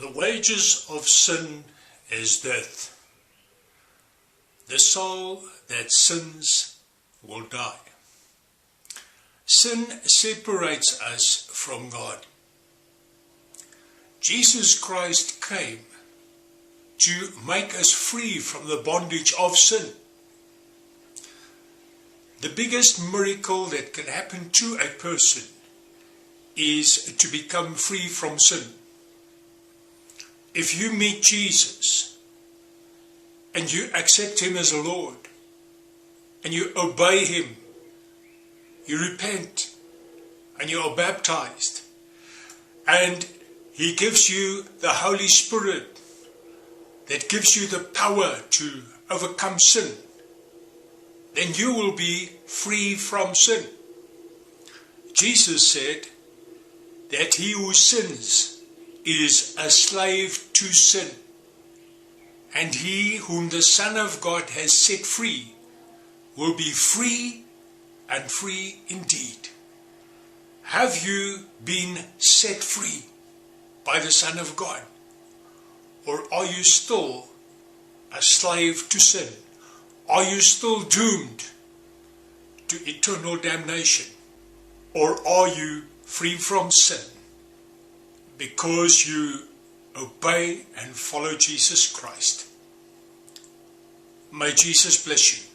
The wages of sin is death. The soul that sins will die. Sin separates us from God. Jesus Christ came to make us free from the bondage of sin. The biggest miracle that can happen to a person is to become free from sin. If you meet Jesus and you accept Him as Lord and you obey Him, you repent and you are baptized, and He gives you the Holy Spirit that gives you the power to overcome sin, then you will be free from sin. Jesus said that he who sins is a slave to sin. And he whom the Son of God has set free will be free and free indeed. Have you been set free by the Son of God? Or are you still a slave to sin? Are you still doomed to eternal damnation? Or are you free from sin? Because you obey and follow Jesus Christ. May Jesus bless you.